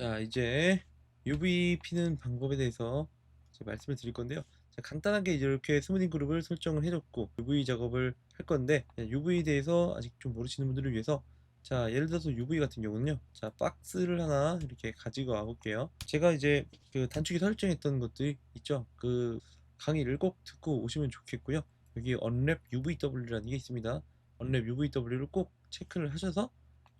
자 이제 UV 피는 방법에 대해서 말씀을 드릴 건데요. 자, 간단하게 이렇게 스무딩 그룹을 설정을 해줬고 UV 작업을 할 건데 UV에 대해서 아직 좀 모르시는 분들을 위해서 자 예를 들어서 UV 같은 경우는요. 자 박스를 하나 이렇게 가지고 와 볼게요. 제가 이제 그 단축키 설정했던 것들이 있죠. 그 강의를 꼭 듣고 오시면 좋겠고요. 여기 언랩 UVW라는 게 있습니다. 언랩 UVW를 꼭 체크를 하셔서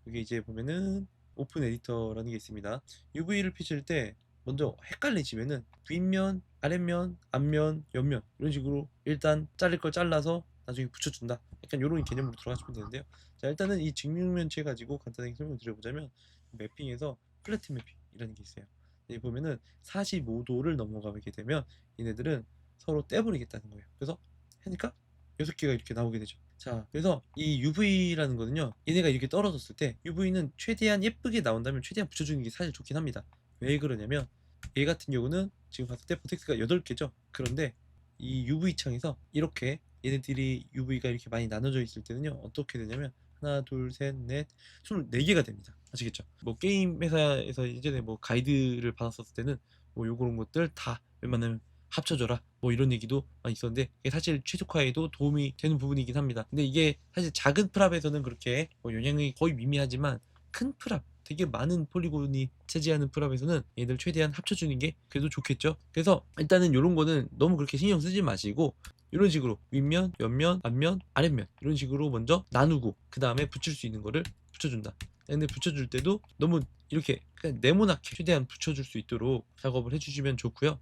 여기 이제 보면은 오픈 에디터라는 게 있습니다. UV를 피실 때 먼저 헷갈리시면은 윗면, 아랫면, 앞면, 옆면 이런 식으로 일단 자를 걸 잘라서 나중에 붙여준다. 약간 이런 개념으로 들어가시면 되는데요. 자 일단은 이 직육면체 가지고 간단하게 설명을 드려보자면 매핑에서 플래트 매핑이라는 게 있어요. 여기 보면은 45도를 넘어가게 되면 얘네들은 서로 떼버리겠다는 거예요. 그래서 하니까 6개가 이렇게 나오게 되죠. 자, 그래서 이 UV라는 거는요, 얘네가 이렇게 떨어졌을 때 UV는 최대한 예쁘게 나온다면 최대한 붙여주는 게 사실 좋긴 합니다. 왜 그러냐면 얘 같은 경우는 지금 봤을 때 버텍스가 8개죠. 그런데 이 UV 창에서 이렇게 얘네들이 UV가 이렇게 많이 나눠져 있을 때는요, 어떻게 되냐면 하나, 둘, 셋, 넷, 24개가 됩니다. 아시겠죠? 뭐 게임 회사에서 예전에 뭐 가이드를 받았었을 때는 뭐 요런 것들 다 웬만하면 합쳐줘라. 뭐 이런 얘기도 많이 있었는데 사실 최적화에도 도움이 되는 부분이긴 합니다. 근데 이게 사실 작은 프랍에서는 그렇게 뭐 영향이 거의 미미하지만 큰 프랍 되게 많은 폴리곤이 차지하는 프랍에서는 얘들 최대한 합쳐주는 게 그래도 좋겠죠? 그래서 일단은 이런 거는 너무 그렇게 신경 쓰지 마시고 이런 식으로 윗면, 옆면, 앞면, 아랫면 이런 식으로 먼저 나누고 그 다음에 붙일 수 있는 거를 붙여준다. 근데 붙여줄 때도 너무 이렇게 그냥 네모나게 최대한 붙여줄 수 있도록 작업을 해주시면 좋고요